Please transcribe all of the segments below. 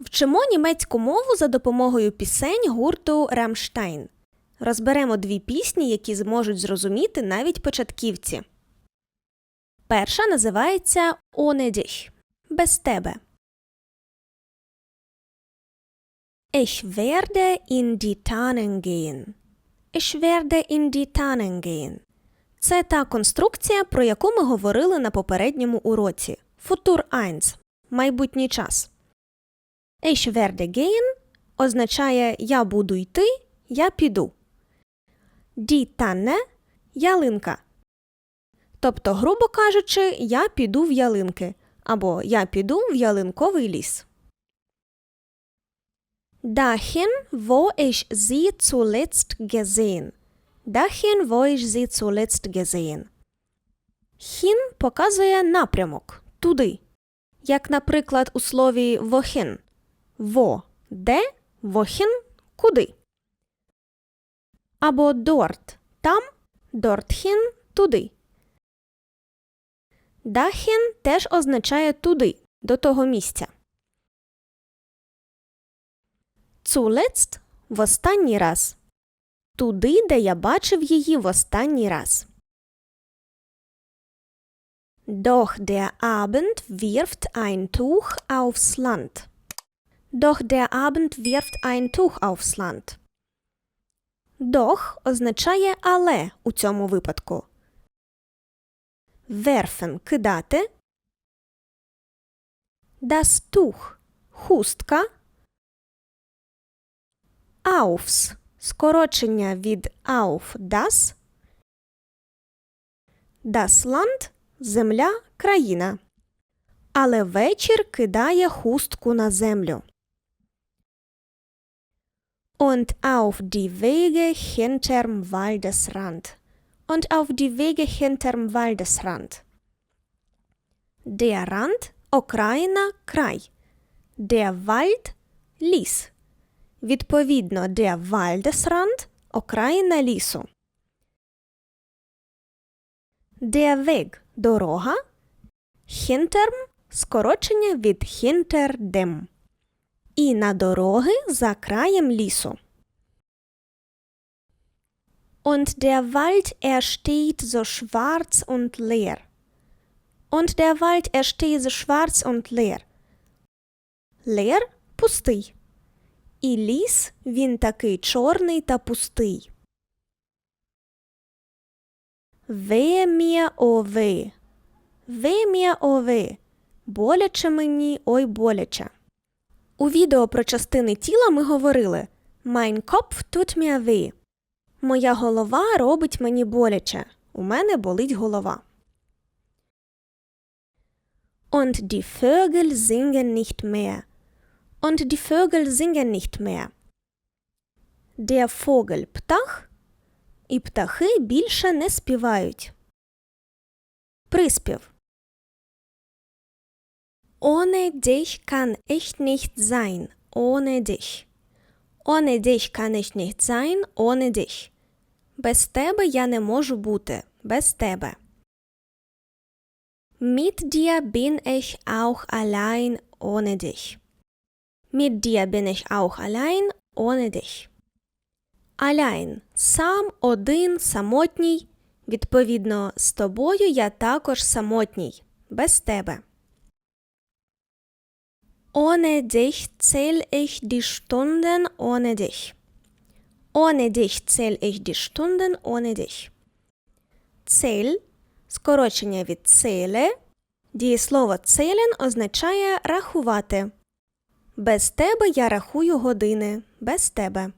Вчимо німецьку мову за допомогою пісень гурту Рамштайн. Розберемо дві пісні, які зможуть зрозуміти навіть початківці. Перша називається Ohne dich – без тебе. Ich werde in die Tannen gehen. Ich werde in die Tannen gehen. Це та конструкція, про яку ми говорили на попередньому уроці. Futur 1 – майбутній час. Ich werde gehen означає я буду йти, я піду. Die Tanne – ялинка. Тобто, грубо кажучи, я піду в ялинки або я піду в ялинковий ліс. Dahin, wo ich sie zuletzt gesehen. Dahin, wo ich sie zuletzt gesehen. Хін показує напрямок туди. Як, наприклад, у слові wohin. Во де, wohin – куди. Або dort – там, dorthin – туди. Дахін теж означає туди, до того місця. Zuletzt – в останній раз. Туди, де я бачив її в останній раз. Doch der Abend wirft ein Tuch aufs Land. Doch der Abend wirft ein Tuch aufs Land. Doch означає але у цьому випадку. Werfen – кидати. Das Tuch – хустка. Aufs – скорочення від auf das. Das Land – земля, країна. Але вечір кидає хустку на землю. Und auf die Wege hinterm Waldesrand. Und auf die Wege hinterm Waldesrand. Der Rand – окраїна, край. Der Wald – ліс. Відповідно, der Waldesrand – окраїна лісу. Der Weg – дорога. Hinterm – скорочення від hinter dem. І на дороги за краєм лісу. Und der Wald ersteht so schwarz und leer. Und der Wald ersteht so schwarz und leer. Leer – пустий. І ліс він такий чорний та пустий. Ве мія ове. Ве мія ове. Боляче мені, ой боляче. У відео про частини тіла ми говорили Mein Kopf tut mir weh. Моя голова робить мені боляче. У мене болить голова. Und die Vögel singen nicht mehr. Und die Vögel singen nicht mehr. Der Vogel – птах. І птахи більше не співають. Приспів. Ohne dich kann ich nicht sein, ohne dich. Ohne dich kann ich nicht sein, ohne dich. Без тебе я не можу бути, без тебе. Mit dir bin ich auch allein, ohne dich. Mit dir bin ich auch allein, ohne dich. Allein – сам, один, самотній. Відповідно, з тобою я також самотній, без тебе. Ohne dich zähl ich die Stunden ohne dich. Ohne dich zähl ich die Stunden ohne dich. Цель – скорочення від целе. Дієслово целен означає рахувати. Без тебе я рахую години. Без тебе.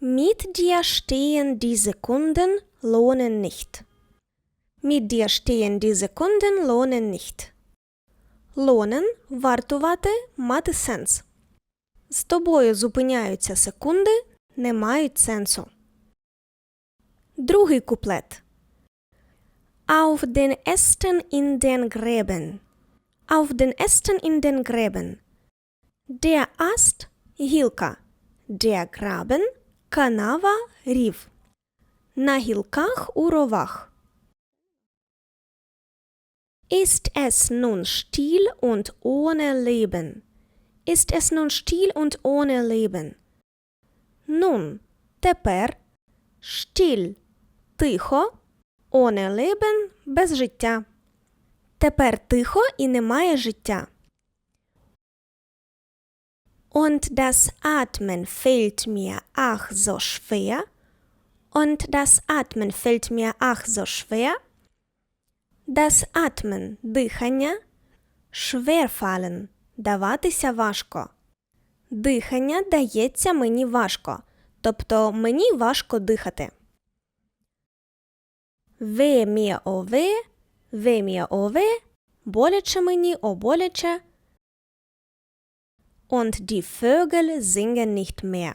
Mit dir stehen die Sekunden lohnen nicht. Mit dir stehen die Sekunden lohnen nicht. Lohnen – вартувати, мати сенс. З тобою зупиняються секунди, не мають сенсу. Другий куплет. Auf den Ästen in den Gräben. Auf den Ästen in den Gräben. Der Ast – гілка. Der Graben – канава, рів. На гілках у ровах. Ist es nun still und ohne Leben? Ist es nun still und ohne Leben? Nun, тепер still – тихо, ohne Leben – без життя. Тепер тихо і немає життя. Und das Atmen fällt mir ach so schwer. Und das Atmen fällt mir ach so schwer. Das Atmen – дихання. Schwerfallen – даватися важко. Дихання дається мені важко. Тобто мені важко дихати. Ве мє ове, ве мє ове, боляче мені, о боляче. Und die Vögel singen nicht mehr.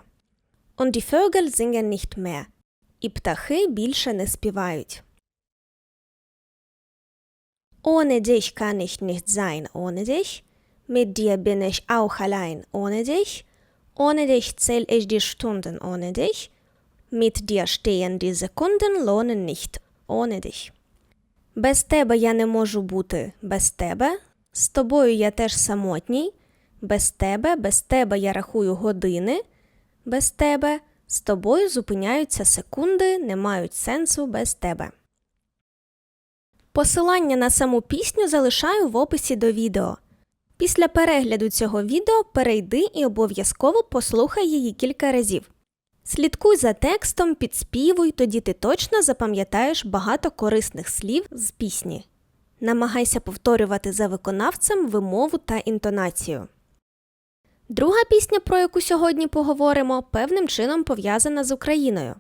Und die Vögel singen nicht mehr. І птахи більше не співають. Ohne dich kann ich nicht sein, ohne dich. Mit dir bin ich auch allein, ohne dich. Ohne dich zähl ich die Stunden, ohne dich. Mit dir stehen die Sekunden lohnen nicht, ohne dich. Без тебе я не можу бути без тебе. З тобою я теж самотній. Без тебе, без тебе я рахую години. Без тебе. З тобою зупиняються секунди, не мають сенсу без тебе. Посилання на саму пісню залишаю в описі до відео. Після перегляду цього відео перейди і обов'язково послухай її кілька разів. Слідкуй за текстом, підспівуй, тоді ти точно запам'ятаєш багато корисних слів з пісні. Намагайся повторювати за виконавцем вимову та інтонацію. Друга пісня, про яку сьогодні поговоримо, певним чином пов'язана з Україною.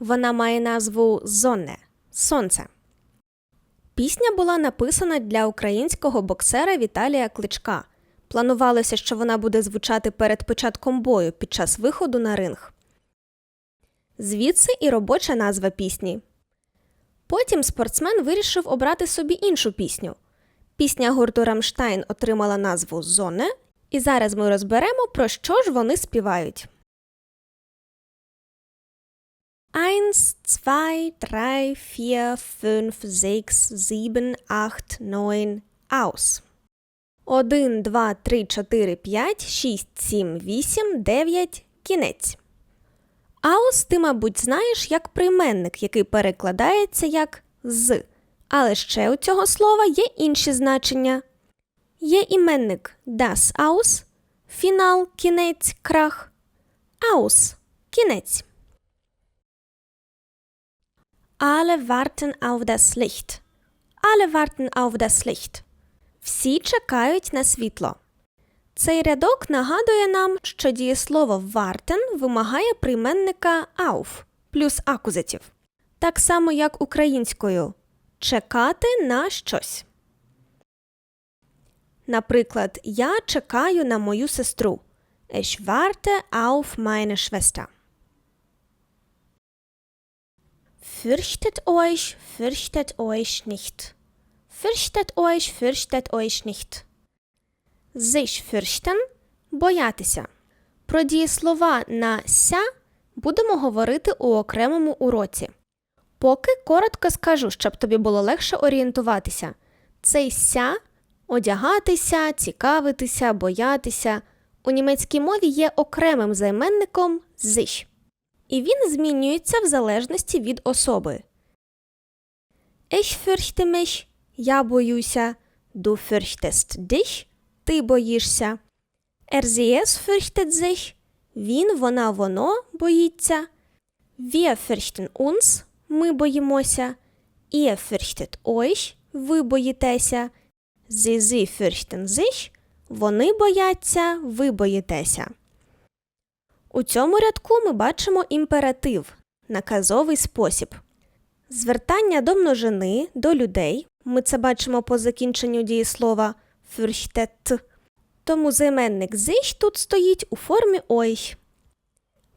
Вона має назву Зонне Сонце. Пісня була написана для українського боксера Віталія Кличка. Планувалося, що вона буде звучати перед початком бою під час виходу на ринг. Звідси і робоча назва пісні. Потім спортсмен вирішив обрати собі іншу пісню. Пісня гурту Рамштайн отримала назву Зоне, і зараз ми розберемо, про що ж вони співають. Eins, zwei, drei, vier, fünf, sechs, sieben, acht, neun, aus. Один, два, три, чотири, п'ять, шість, сім, вісім, дев'ять, кінець. Аус ти, мабуть, знаєш як прийменник, який перекладається як з. Але ще у цього слова є інші значення. Є іменник das aus, фінал, кінець, крах, aus – кінець. Alle warten auf das Licht. Alle warten auf das Licht. Всі чекають на світло. Цей рядок нагадує нам, що дієслово warten вимагає прийменника auf плюс акузатив. Так само, як українською чекати на щось. Наприклад, я чекаю на мою сестру. Ich warte auf meine Schwester. Fürchtet euch, fürchtet euch nicht. Fürchtet euch, fürchtet euch nicht. Sich fürchten – боятися. Про дієслова на ся будемо говорити у окремому уроці. Поки коротко скажу, щоб тобі було легше орієнтуватися. Цей ся одягатися, цікавитися, боятися. У німецькій мові є окремим займенником sich і він змінюється в залежності від особи. Ich fürchte mich – я боюся. Du fürchtest dich – ти боїшся. Er sie es fürchtet sich – він, вона, воно боїться. Wir fürchten uns – ми боїмося. Ihr fürchtet euch – ви боїтеся. Sie, sie fürchten sich – вони бояться, ви боїтеся. У цьому рядку ми бачимо імператив наказовий спосіб. Звертання до множини, до людей. Ми це бачимо по закінченню дієслова fürchtet. Тому займенник sich тут стоїть у формі ой.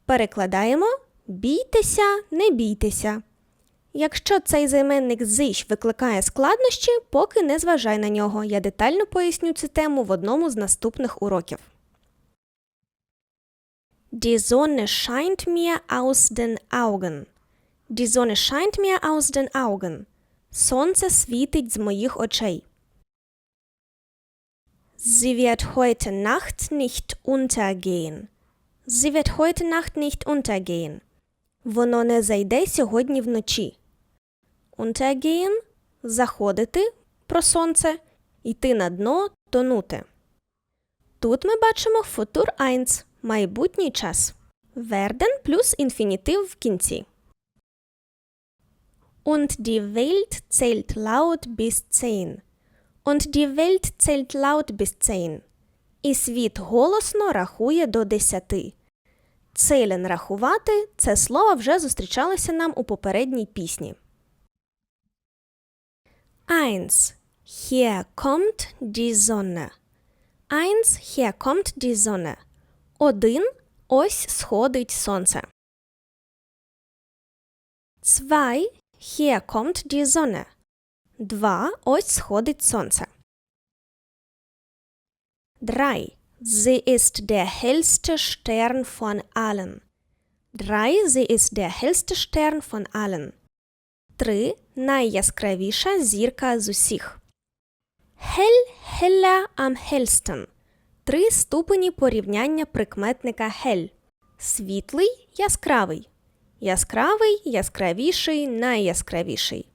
Перекладаємо бійтеся, не бійтеся. Якщо цей займенник sich викликає складнощі, поки не зважай на нього. Я детально поясню цю тему в одному з наступних уроків. Die Sonne scheint mir aus den Augen. Die Sonne scheint mir aus den Augen. Сонце світить з моїх очей. Sie wird heute Nacht nicht untergehen. Sie wird heute Nacht nicht untergehen. Воно не зайде сьогодні вночі. Untergehen – заходити про сонце, йти на дно, тонути. Тут ми бачимо футур 1 – майбутній час. Werden плюс інфінітив в кінці. Und die Welt zählt laut bis 10. Und die Welt zählt laut bis 10. І світ голосно рахує до 10. Целен рахувати це слово вже зустрічалося нам у попередній пісні. 1. Hier kommt die Sonne. 1. Hier kommt die Sonne. Один. Ось сходить сонце. 2. Hier kommt die Sonne. Два. Ось сходить сонце. 3. Sie ist der hellste Stern von allen. 3. Sie ist der hellste Stern von allen. 3. Найяскравіша зірка з усіх. Hell, heller am hellsten. Три ступені порівняння прикметника hell. Світлий, яскравий. Яскравий, яскравіший, найяскравіший.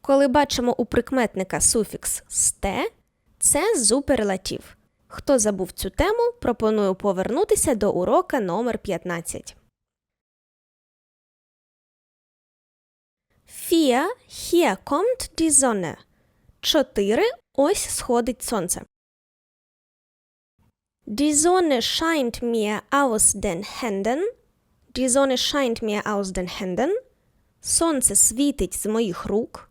Коли бачимо у прикметника суфікс сте, це зуперлатив. Хто забув цю тему, пропоную повернутися до урока номер 15. Vier, hier kommt die Sonne. Ось сходить сонце. Die Sonne scheint mir aus den Händen. Die Sonne scheint mir aus den Händen. Сонце світить з моїх рук.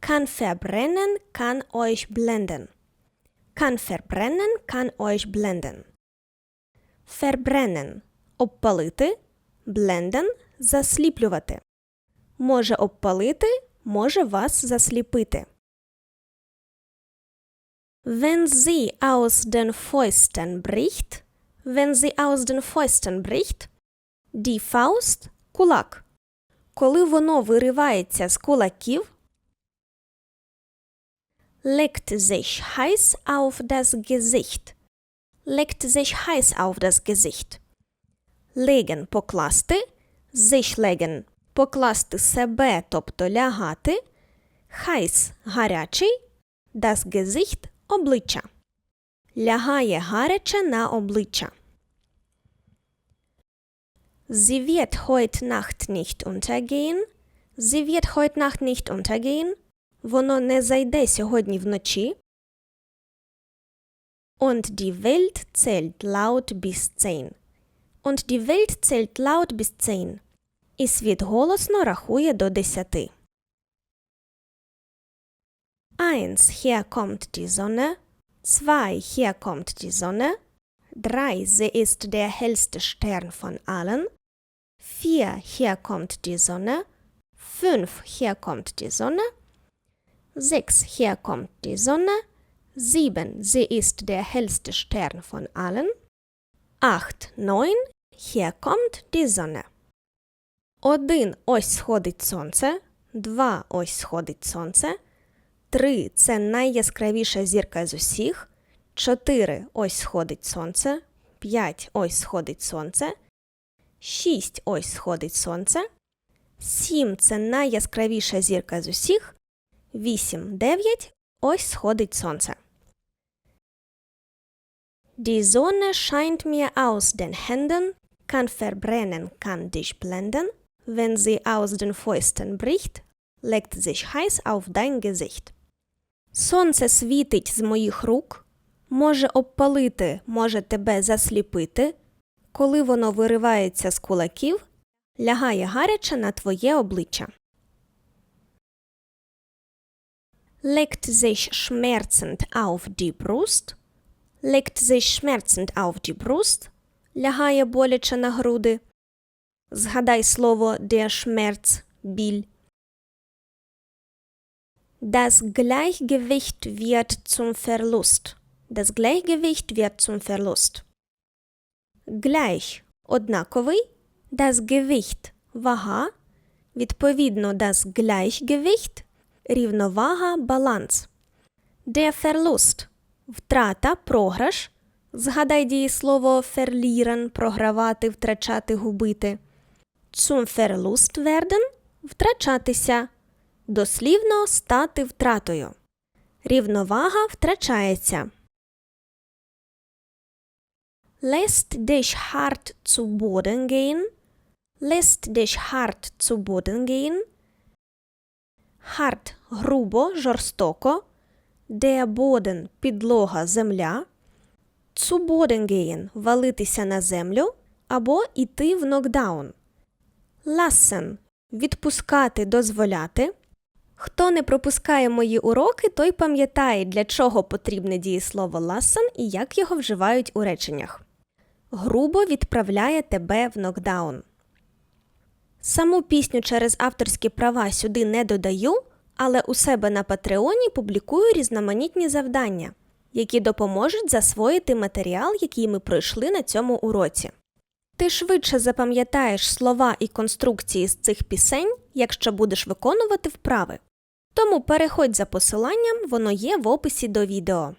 Kann verbrennen, kann euch blenden. Kann verbrennen, kann euch blenden. Verbrennen – обпалити, blenden – засліплювати. Може обпалити, може вас засліпити. Wenn sie aus den Fäusten bricht, wenn sie aus den Fäusten bricht, die Faust – кулак. Коли воно виривається з кулаків, legt sich heiß auf das Gesicht. Legt sich heiß auf das Gesicht. Legen – покласти, sich legen – покласти себе, тобто лягати, heiß – гарячий, das Gesicht – обличчя. Лягає гаряче на обличчя. Sie wird heute Nacht nicht untergehen. Sie wird heute Nacht nicht untergehen. Воно не зайде сьогодні вночі. Und die Welt zählt laut bis 10. Und die Welt zählt laut bis 10. І світ голосно рахує до 10. 1. Hier kommt die Sonne. 2. Hier kommt die Sonne. 3. Sie ist der hellste Stern von allen. 4. Hier kommt die Sonne. 5. Hier kommt die Sonne. 6. Hier kommt die Sonne. 7. Sie ist der hellste Stern von allen. 8. 9. Hier kommt die Sonne. 1. Ось сходить сонце. 2. Ось сходить сонце. 3. Це найяскравіша зірка з усіх. 4. Ось сходить сонце. 5. Ось сходить сонце. 6. Ось сходить сонце. 7. Це найяскравіша зірка з усіх. 8, 9. Ось сходить сонце. Die Sonne scheint mir aus den Händen, kann verbrennen, kann dich blenden. Wenn sie aus den Fäusten bricht, legt sich heiß auf dein Gesicht. Сонце світить з моїх рук, може обпалити, може тебе засліпити. Коли воно виривається з кулаків, лягає гаряче на твоє обличчя. legt sich schmerzend auf die Brust, legt sich schmerzend auf die Brust, лягає боляче на груди. Згадай слово der Schmerz – біль. Das Gleichgewicht wird zum Verlust. Das Gleichgewicht wird zum Verlust. Gleich – однаковий. Das Gewicht – вага. Відповідно, das Gleichgewicht – рівновага, баланс. Der Verlust – втрата, програш. Згадай дієслово verlieren – програвати, втрачати, губити. Zum Verlust werden – втрачатися. Дослівно стати втратою. Рівновага втрачається. Lässt dich hart zu Boden gehen. Lässt dich hart zu Boden gehen. Hart – грубо, жорстоко. Der Boden – підлога, земля. Zu Boden gehen – валитися на землю або іти в нокдаун. Lassen – відпускати, дозволяти. Хто не пропускає мої уроки, той пам'ятає, для чого потрібне дієслово lassen і як його вживають у реченнях. Грубо відправляє тебе в нокдаун. Саму пісню через авторські права сюди не додаю, але у себе на Патреоні публікую різноманітні завдання, які допоможуть засвоїти матеріал, який ми пройшли на цьому уроці. Ти швидше запам'ятаєш слова і конструкції з цих пісень, якщо будеш виконувати вправи. Тому переходь за посиланням, воно є в описі до відео.